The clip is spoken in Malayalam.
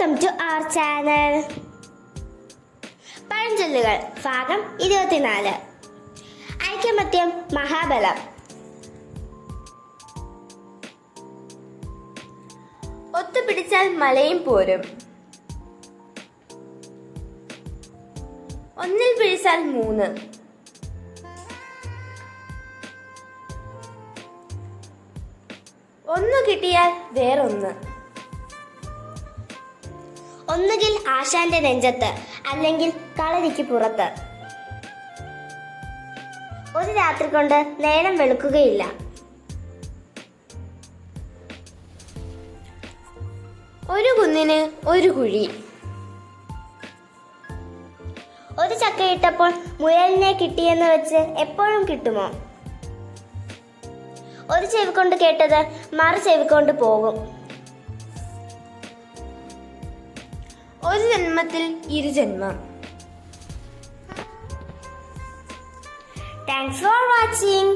വെൽക്കം ടു അവർ ചാനൽ പഴഞ്ചൊല്ലുകൾ ഭാഗം ഇരുപത്തിനാല്. ഐക്യമത്യം മഹാബലം. ഒത്തുപിടിച്ചാൽ മലയും പോരും. ഒന്നിൽ പിടിച്ചാൽ മൂന്ന്. ഒന്ന് കിട്ടിയാൽ വേറൊന്ന്. ഒന്നുകിൽ ആശാന്റെ നെഞ്ചത്ത് അല്ലെങ്കിൽ കളരിക്ക് പുറത്ത്. ഒരു രാത്രി കൊണ്ട് നേരം വെളുക്കുകയില്ല. ഒരു കുന്നിന് ഒരു കുഴി. ഒരു ചക്കയിട്ടപ്പോൾ മുയലിനെ കിട്ടിയെന്ന് വെച്ച് എപ്പോഴും കിട്ടുമോ? ഒരു ചെവിക്കൊണ്ട് കേട്ടത് മറു ചെവിക്കൊണ്ട് പോകും. ഒരു ജന്മത്തിൽ ഇരു ജന്മം. Thanks for watching